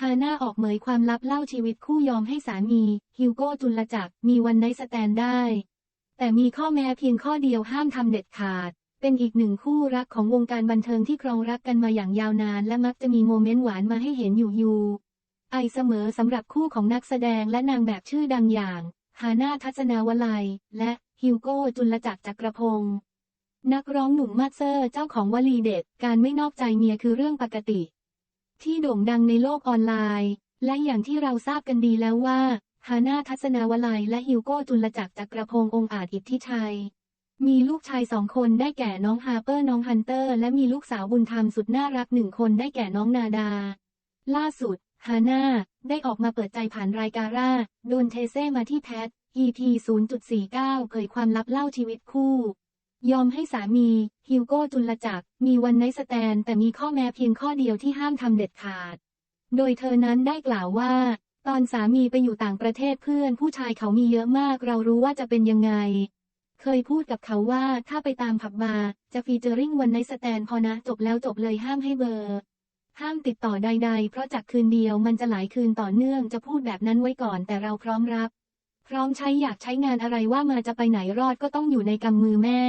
ฮาน่าออกเหมยความลับเล่าชีวิตคู่ยอมให้สามี ฮิวโก้จุลจักรมีวันไนสแตนได้ แต่มีข้อแม้เพียงข้อเดียวห้ามทำเด็ดขาด เป็นอีกหนึ่งคู่รักของวงการบันเทิงที่ครองรักกันมาอย่างยาวนาน และมักจะมีโมเมนต์หวานมาให้เห็นอยู่อยู่ไอเสมอสำหรับคู่ของนักแสดงและนางแบบชื่อดังอย่างฮาน่าทัศนาวลัย และฮิวโก้จุลจักรจักรพงศ์นักร้องหนุ่มมาสเซอร์เจ้าของวลีเด็ด การไม่นอกใจเมียคือเรื่องปกติ ที่โด่งดังในโลกออนไลน์ และอย่างที่เราทราบกันดีแล้วว่า ฮาน่าทัศนาวลัยและฮิวโก้จุลจักรจักรพงศ์องอาจอิทธิชัย มีลูกชายสองคนได้แก่น้องฮาร์เปอร์น้องฮันเตอร์ และมีลูกสาวบุญธรรมสุดน่ารักหนึ่งคนได้แก่น้องนาดา ล่าสุด ฮาน่าได้ออกมาเปิดใจผ่านรายการ่าโดนเทเซ่มาที่แพท EP 0.49 เผยความลับเล่าชีวิตคู่ ยอมให้สามีฮิวโก้จุลจักรมีวันไนสแตนแต่มีข้อแม้เพียงข้อเดียวที่ห้ามทำเด็ดขาด โดยเธอนั้นได้กล่าวว่า ตอนสามีไปอยู่ต่างประเทศเพื่อนผู้ชายเขามีเยอะมากเรารู้ว่าจะเป็นยังไง เคยพูดกับเขาว่าถ้าไปตามผับบาร์จะฟีเจอริงวันไนสแตนพอนะจบแล้วจบเลยห้ามให้เบอร์ห้ามติดต่อใด ๆ เพราะจากคืนเดียวมันจะหลายคืนต่อเนื่องจะพูดแบบนั้นไว้ก่อนแต่เราพร้อมรับ พร้อมใช้อยากใช้งานอะไรว่ามาจะไปไหนรอดก็ต้องอยู่ในกำมือแม่